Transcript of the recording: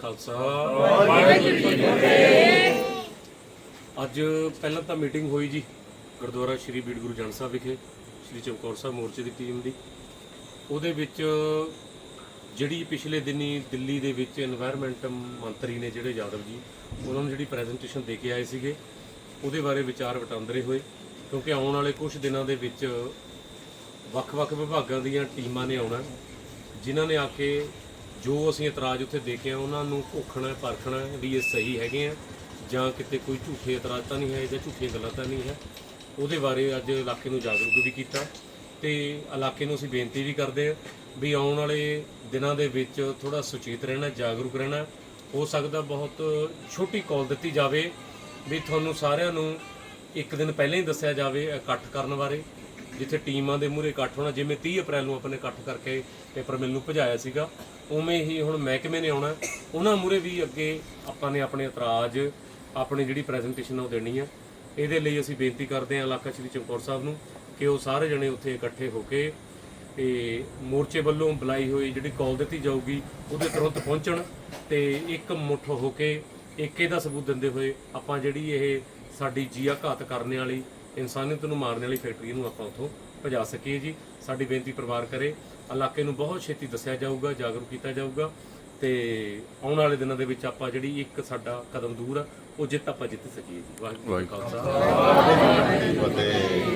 ਖਾਲਸਾ ਜੀ ਅੱਜ ਪਹਿਲਾਂ ਤਾਂ ਮੀਟਿੰਗ ਹੋਈ ਜੀ ਗੁਰਦੁਆਰਾ ਸ਼੍ਰੀ ਬੀੜ ਗੁਰੂ ਜਨ ਸਾਹਿਬ ਵਿਖੇ, ਸ਼੍ਰੀ ਚਮਕੌਰ ਸਾਹਿਬ ਮੋਰਚੇ ਦੀ ਟੀਮ ਦੀ। ਉਹਦੇ ਵਿੱਚ ਜਿਹੜੀ ਪਿਛਲੇ ਦਿਨੀ ਦਿੱਲੀ ਦੇ ਵਿੱਚ এনवायरमेंट ਮੰਤਰੀ ਨੇ ਜਿਹੜੇ ਯਾਦਵ ਜੀ, ਉਹਨਾਂ ਨੂੰ ਜਿਹੜੀ ਪ੍ਰੈਜੈਂਟੇਸ਼ਨ ਦੇ ਕੇ ਆਏ ਸੀਗੇ, ਉਹਦੇ ਬਾਰੇ ਵਿਚਾਰ ਵਟਾਂਦਰੇ ਹੋਏ, ਕਿਉਂਕਿ ਆਉਣ ਵਾਲੇ ਕੁਝ ਦਿਨਾਂ ਦੇ ਵਿੱਚ ਵੱਖ-ਵੱਖ ਵਿਭਾਗਾਂ ਦੀਆਂ ਟੀਮਾਂ ਨੇ ਆਉਣਾ, ਜਿਨ੍ਹਾਂ ਨੇ ਆ ਕੇ ਜੋ ਅਸੀਂ ਇਤਰਾਜ਼ ਉੱਥੇ ਦੇਖਿਆ, ਉਹਨਾਂ ਨੂੰ ਭੁੱਖਣਾ, ਪਰਖਣਾ ਵੀ ਇਹ ਸਹੀ ਹੈਗੇ ਆ, ਜਾਂ ਕਿਤੇ ਕੋਈ ਝੂਠੇ ਇਤਰਾਜ਼ ਤਾਂ ਨਹੀਂ ਹੈ ਜਾਂ ਝੂਠੀਆਂ ਗੱਲਾਂ ਤਾਂ ਨਹੀਂ ਹੈ। ਉਹਦੇ ਬਾਰੇ ਅੱਜ ਇਲਾਕੇ ਨੂੰ ਜਾਗਰੂਕ ਵੀ ਕੀਤਾ ਤੇ ਇਲਾਕੇ ਨੂੰ ਅਸੀਂ ਬੇਨਤੀ ਵੀ ਕਰਦੇ ਹਾਂ ਵੀ ਆਉਣ ਵਾਲੇ ਦਿਨਾਂ ਦੇ ਵਿੱਚ ਥੋੜਾ ਸੁਚੇਤ ਰਹਿਣਾ, ਜਾਗਰੂਕ ਰਹਿਣਾ। ਹੋ ਸਕਦਾ ਬਹੁਤ ਛੋਟੀ ਕਾਲ ਦਿੱਤੀ ਜਾਵੇ ਵੀ ਤੁਹਾਨੂੰ ਸਾਰਿਆਂ ਨੂੰ ਇੱਕ ਦਿਨ ਪਹਿਲਾਂ ਹੀ ਦੱਸਿਆ ਜਾਵੇ ਇਕੱਠ ਕਰਨ ਬਾਰੇ, ਜਿੱਥੇ ਟੀਮਾਂ ਦੇ ਮੂਹਰੇ ਇਕੱਠ ਹੋਣਾ, ਜਿਵੇਂ 30 ਅਪ੍ਰੈਲ ਨੂੰ ਆਪਾਂ ਨੇ ਇਕੱਠ ਕਰਕੇ ਪੇਪਰ ਮਿਲ ਨੂੰ ਭਜਾਇਆ ਸੀਗਾ। ਉਵੇਂ ਹੀ ਹੁਣ ਮਹਿਕਮੇ ਨੇ ਆਉਣਾ। ਉਹਨਾਂ ਮੂਹਰੇ ਵੀ ਅੱਗੇ ਆਪਾਂ ਨੇ ਆਪਣੇ ਇਤਰਾਜ਼, ਆਪਣੀ ਜਿਹੜੀ ਪ੍ਰੈਜੈਂਟੇਸ਼ਨ ਉਹ ਦੇਣੀ ਆ। ਇਹਦੇ ਲਈ ਅਸੀਂ ਬੇਨਤੀ ਕਰਦੇ ਹਾਂ ਇਲਾਕਾ ਸ਼੍ਰੀ ਚਮਕੌਰ ਸਾਹਿਬ ਨੂੰ ਕਿ ਉਹ ਸਾਰੇ ਜਣੇ ਉੱਥੇ ਇਕੱਠੇ ਹੋ ਕੇ ਤੇ ਮੋਰਚੇ ਵੱਲੋਂ ਬੁਲਾਈ ਹੋਈ ਜਿਹੜੀ ਕਾਲ ਦਿੱਤੀ ਜਾਊਗੀ, ਉਹਦੇ ਤੁਰੰਤ ਪਹੁੰਚਣ ਤੇ ਇੱਕ ਮੁੱਠ ਹੋ ਕੇ ਏਕੇ ਦਾ ਸਬੂਤ ਦਿੰਦੇ ਹੋਏ ਆਪਾਂ ਜਿਹੜੀ ਇਹ ਸਾਡੀ ਜੀਆ ਘਾਤ ਕਰਨ ਵਾਲੀ ਇਨਸਾਨੀਅਤ ਨੂੰ ਮਾਰਨ ਵਾਲੀ ਫੈਕਟਰੀ ਨੂੰ ਆਪਾਂ ਉੱਥੋਂ ਭਜਾ ਸਕੀਏ ਜੀ। ਸਾਡੀ ਬੇਨਤੀ ਪਰਿਵਾਰ ਕਰੇ। ਇਲਾਕੇ ਨੂੰ ਬਹੁਤ ਛੇਤੀ ਦੱਸਿਆ ਜਾਊਗਾ, ਜਾਗਰੂਕ ਕੀਤਾ ਜਾਊਗਾ ਤੇ ਆਉਣ ਵਾਲੇ ਦਿਨਾਂ ਦੇ ਵਿੱਚ ਆਪਾਂ ਜਿਹੜੀ ਇੱਕ ਸਾਡਾ ਕਦਮ ਦੂਰ ਆ, ਉਹ ਜਿੱਤ ਆਪਾਂ ਜਿੱਤ ਸਕੀਏ ਜੀ। ਵਾਹਿਗੁਰੂ ਜੀ ਕਾ ਖਾਲਸਾ।